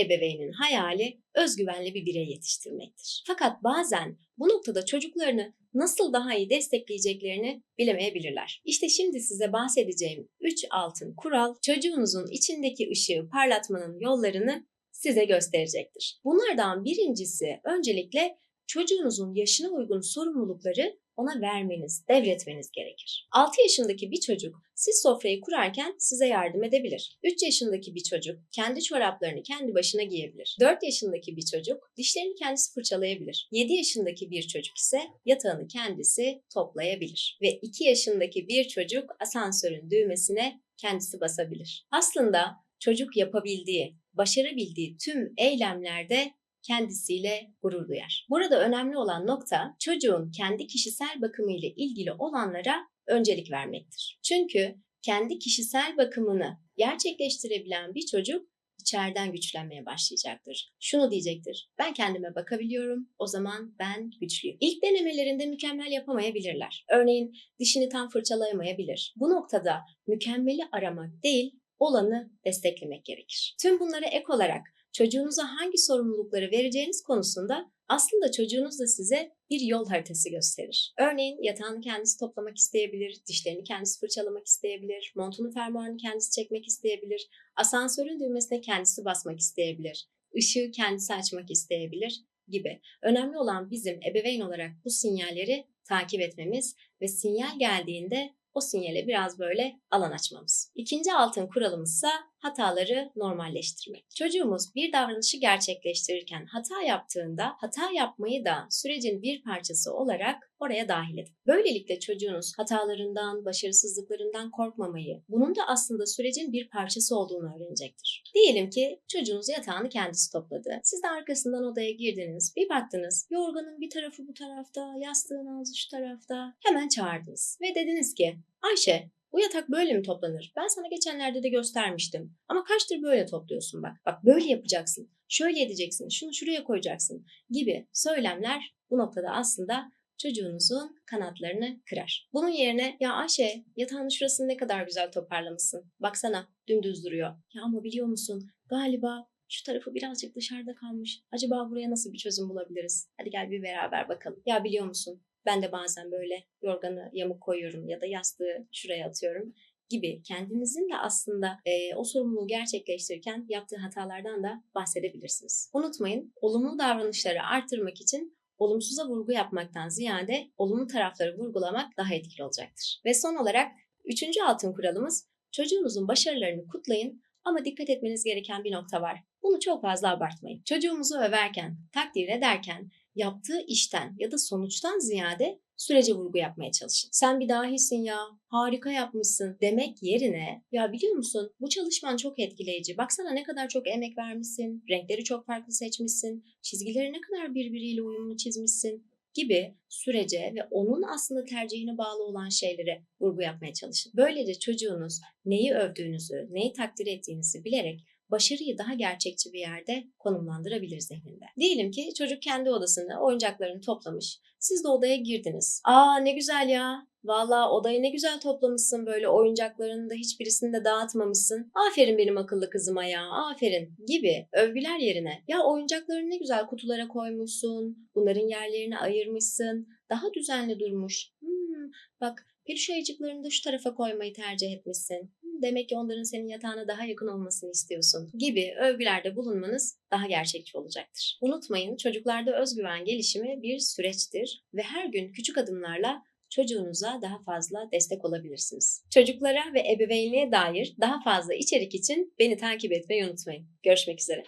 Ebeveynin hayali özgüvenli bir birey yetiştirmektir. Fakat bazen bu noktada çocuklarını nasıl daha iyi destekleyeceklerini bilemeyebilirler. İşte şimdi size bahsedeceğim 3 altın kural çocuğunuzun içindeki ışığı parlatmanın yollarını size gösterecektir. Bunlardan birincisi öncelikle çocuğunuzun yaşına uygun sorumlulukları ona vermeniz, devretmeniz gerekir. 6 yaşındaki bir çocuk siz sofrayı kurarken size yardım edebilir. 3 yaşındaki bir çocuk kendi çoraplarını kendi başına giyebilir. 4 yaşındaki bir çocuk dişlerini kendisi fırçalayabilir. 7 yaşındaki bir çocuk ise yatağını kendisi toplayabilir. Ve 2 yaşındaki bir çocuk asansörün düğmesine kendisi basabilir. Aslında çocuk yapabildiği, başarabildiği tüm eylemlerde kendisiyle gurur duyar. Burada önemli olan nokta çocuğun kendi kişisel bakımı ile ilgili olanlara öncelik vermektir. Çünkü kendi kişisel bakımını gerçekleştirebilen bir çocuk içeriden güçlenmeye başlayacaktır. Şunu diyecektir. Ben kendime bakabiliyorum. O zaman ben güçlüyüm. İlk denemelerinde mükemmel yapamayabilirler. Örneğin dişini tam fırçalayamayabilir. Bu noktada mükemmeli aramak değil, olanı desteklemek gerekir. Tüm bunlara ek olarak çocuğunuza hangi sorumlulukları vereceğiniz konusunda aslında çocuğunuz da size bir yol haritası gösterir. Örneğin yatağını kendisi toplamak isteyebilir, dişlerini kendisi fırçalamak isteyebilir, montunu fermuarını kendisi çekmek isteyebilir, asansörün düğmesine kendisi basmak isteyebilir, ışığı kendisi açmak isteyebilir gibi. Önemli olan bizim ebeveyn olarak bu sinyalleri takip etmemiz ve sinyal geldiğinde o sinyale biraz böyle alan açmamız. İkinci altın kuralımızsa hataları normalleştirmek. Çocuğumuz bir davranışı gerçekleştirirken hata yaptığında hata yapmayı da sürecin bir parçası olarak oraya dahil edin. Böylelikle çocuğunuz hatalarından, başarısızlıklarından korkmamayı, bunun da aslında sürecin bir parçası olduğunu öğrenecektir. Diyelim ki çocuğunuz yatağını kendisi topladı. Siz de arkasından odaya girdiniz. Bir baktınız yorganın bir tarafı bu tarafta, yastığın ağzı şu tarafta. Hemen çağırdınız ve dediniz ki Ayşe bu yatak böyle mi toplanır? Ben sana geçenlerde de göstermiştim. Ama kaçtır böyle topluyorsun bak. Bak böyle yapacaksın. Şöyle edeceksin. Şunu şuraya koyacaksın gibi söylemler bu noktada aslında çocuğunuzun kanatlarını kırar. Bunun yerine ya Ayşe yatağın şurasını ne kadar güzel toparlamışsın. Baksana dümdüz duruyor. Ya ama biliyor musun galiba şu tarafı birazcık dışarıda kalmış. Acaba buraya nasıl bir çözüm bulabiliriz? Hadi gel bir beraber bakalım. Ya biliyor musun ben de bazen böyle yorganı yamuk koyuyorum ya da yastığı şuraya atıyorum gibi kendinizin de aslında e, o sorumluluğu gerçekleştirirken yaptığı hatalardan da bahsedebilirsiniz. Unutmayın, olumlu davranışları artırmak için olumsuza vurgu yapmaktan ziyade olumlu tarafları vurgulamak daha etkili olacaktır. Ve son olarak üçüncü altın kuralımız çocuğunuzun başarılarını kutlayın ama dikkat etmeniz gereken bir nokta var. Bunu çok fazla abartmayın. Çocuğumuzu överken, takdir ederken yaptığı işten ya da sonuçtan ziyade sürece vurgu yapmaya çalışın. Sen bir dahisin ya, harika yapmışsın demek yerine ya biliyor musun bu çalışman çok etkileyici. Baksana ne kadar çok emek vermişsin, renkleri çok farklı seçmişsin, çizgileri ne kadar birbiriyle uyumlu çizmişsin gibi sürece ve onun aslında tercihine bağlı olan şeylere vurgu yapmaya çalışın. Böylece çocuğunuz neyi övdüğünüzü, neyi takdir ettiğinizi bilerek başarıyı daha gerçekçi bir yerde konumlandırabilir zihninde. Diyelim ki çocuk kendi odasını, oyuncaklarını toplamış. Siz de odaya girdiniz. Aa ne güzel ya. Valla odayı ne güzel toplamışsın böyle oyuncaklarını da hiçbirisini de dağıtmamışsın. Aferin benim akıllı kızıma ya aferin gibi övgüler yerine ya oyuncaklarını ne güzel kutulara koymuşsun. Bunların yerlerini ayırmışsın. Daha düzenli durmuş. Hmm, bak peluş ayıcıklarını da şu tarafa koymayı tercih etmişsin demek ki onların senin yatağına daha yakın olmasını istiyorsun gibi övgülerde bulunmanız daha gerçekçi olacaktır. Unutmayın çocuklarda özgüven gelişimi bir süreçtir ve her gün küçük adımlarla çocuğunuza daha fazla destek olabilirsiniz. Çocuklara ve ebeveynliğe dair daha fazla içerik için beni takip etmeyi unutmayın. Görüşmek üzere.